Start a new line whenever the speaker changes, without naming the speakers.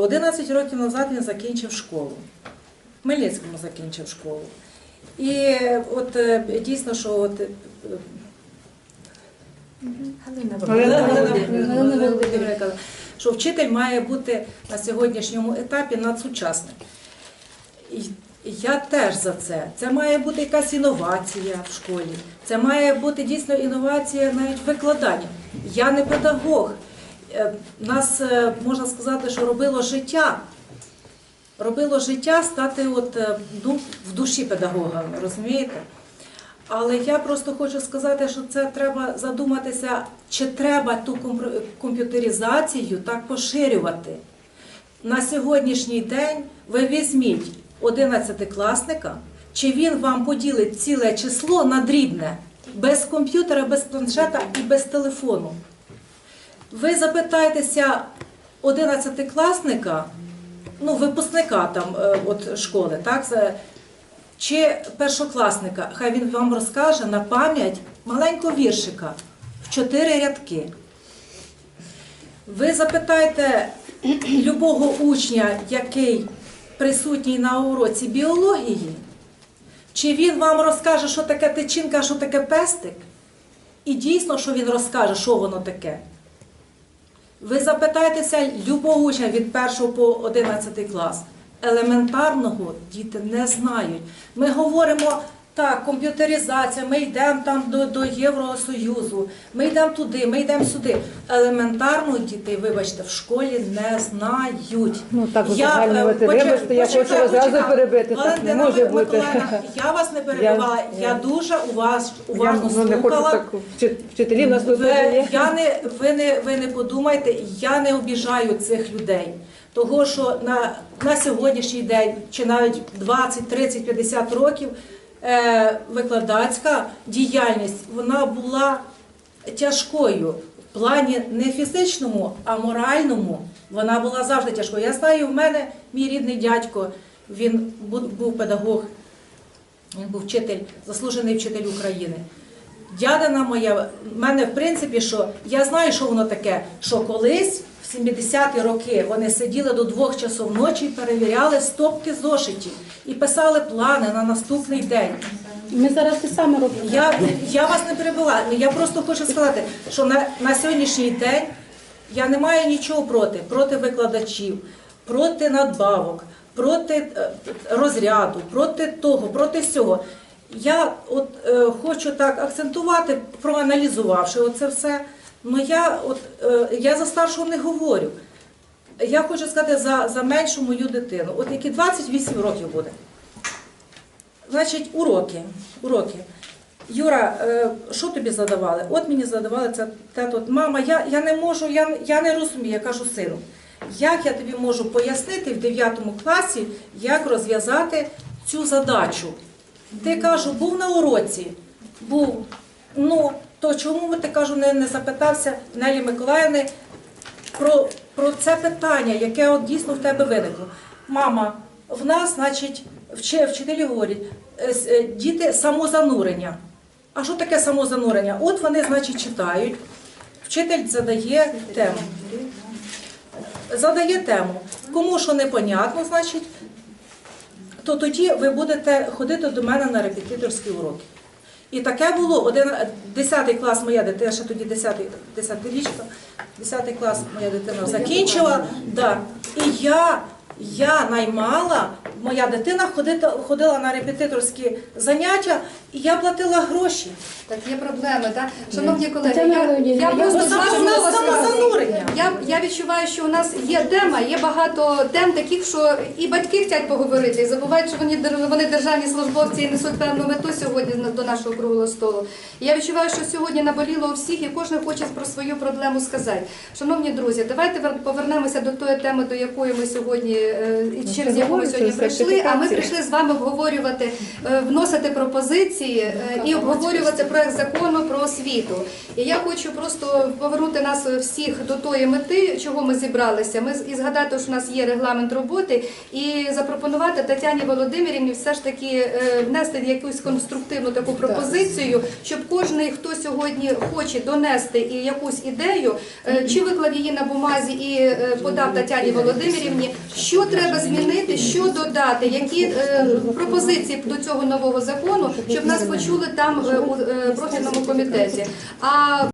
11 років назад він закінчив школу. В Хмельницькому закінчив школу. І от е, дійсно, що от, е.
Галина Володимирівна
казала, що вчитель має бути на сьогоднішньому етапі надсучасним. І я теж за це. Це має бути якась інновація в школі. Це має бути дійсно інновація навіть викладання. Я не педагог. Е, Нас е, можна сказати, що робило життя. Робило життя стати от, е, в душі педагогами, розумієте? Але я просто хочу сказати, що це треба задуматися, чи треба ту комп'ютеризацію так поширювати. На сьогоднішній день ви візьміть 11-класника, чи він вам поділить ціле число на дрібне, без комп'ютера, без планшета і без телефону. Ви запитаєтеся 11-класника, ну, випускника там е, от школи, так, чи першокласника, хай він вам розкаже на пам'ять маленького віршика в чотири рядки. Ви запитаєте любого учня, який присутній на уроці біології, чи він вам розкаже, що таке тичинка, що таке пестик? І дійсно, що він розкаже, що воно таке. Ви запитаєтеся любого учня від 1 по 11 клас. Елементарного діти не знають. Ми говоримо так, комп'ютеризація, ми йдемо там до, до Євросоюзу, ми йдемо туди, ми йдемо сюди. Елементарно дітей, вибачте, в школі не знають.
Ну, так
е,
узагальнювати.
почек-
я хочу вас зразу
почекай.
перебити. Так не може бути.
Я вас не перебивала, я,
Я-
дуже уваж,
Я
уважно
ну,
слухала.
так вчи- вчителів нас тут
Ви, я не, ви, не, ви не подумайте, я не обіжаю цих людей. Того, що на, на сьогоднішній день, чи навіть 20, 30, 50 років, е, викладацька діяльність вона була тяжкою. В плані не фізичному, а моральному. Вона була завжди тяжкою. Я знаю, в мене мій рідний дядько, він бу- був педагог, він був вчитель, заслужений вчитель України. Дядина моя, в мене в принципі, що я знаю, що воно таке, що колись в 70-ті роки вони сиділи до двох часов ночі і перевіряли стопки зошитів і писали плани на наступний день.
Ми зараз те саме робимо.
Я, я вас не перебила, я просто хочу сказати, що на, на сьогоднішній день я не маю нічого проти, проти викладачів, проти надбавок, проти е, розряду, проти того, проти всього. Я от е, хочу так акцентувати, проаналізувавши оце все. Ну я от е, я за старшого не говорю. Я хочу сказати за, за меншу мою дитину, от які 28 років буде. Значить, уроки. уроки. Юра, е, що тобі задавали? От мені задавали це те тут. Мама, я, я не можу, я, я не розумію, я кажу сину. Як я тобі можу пояснити в 9 класі, як розв'язати цю задачу? Ти кажу, був на уроці, був. Ну, то чому ти кажу, не, не запитався Нелі Миколаївни про, про це питання, яке от дійсно в тебе виникло. Мама, в нас, значить, вчителі говорять, е, е, діти самозанурення. А що таке самозанурення? От вони, значить, читають, вчитель задає тему. Задає тему. Кому що непонятно, значить, то тоді ви будете ходити до мене на репетиторські уроки. І таке було. Один, 10 клас моя дитина, ще тоді 10, 10 річка, 10 клас моя дитина закінчила. Да. І я, я наймала, моя дитина ходила, ходила на репетиторські заняття, і я платила гроші.
Так є проблеми, так? Шановні колеги, я, я
я
просто
Ну,
Я, я відчуваю, що у нас є тема, є багато тем таких, що і батьки хочуть поговорити, і забувають, що вони, вони державні службовці і несуть певну мету сьогодні до нашого круглого столу. І я відчуваю, що сьогодні наболіло у всіх, і кожен хоче про свою проблему сказати. Шановні друзі, давайте повернемося до тої теми, до якої ми сьогодні е, і
Ну,
через яку ми сьогодні прийшли. А ми прийшли з вами обговорювати, е, вносити пропозиції е, і обговорювати проект закону про освіту. І я хочу просто повернути нас всіх до тої мети, чого ми зібралися. Ми і згадати, що у нас є регламент роботи, і запропонувати Тетяні Володимирівні все ж таки е, внести якусь конструктивну таку пропозицію, щоб кожен, хто сьогодні хоче донести і якусь ідею, е, чи виклав її на бумазі і е, подав Тетяні Володимирівні, що треба змінити, що додати, які пропозиції до цього нового закону, щоб нас почули там у профільному комітеті. А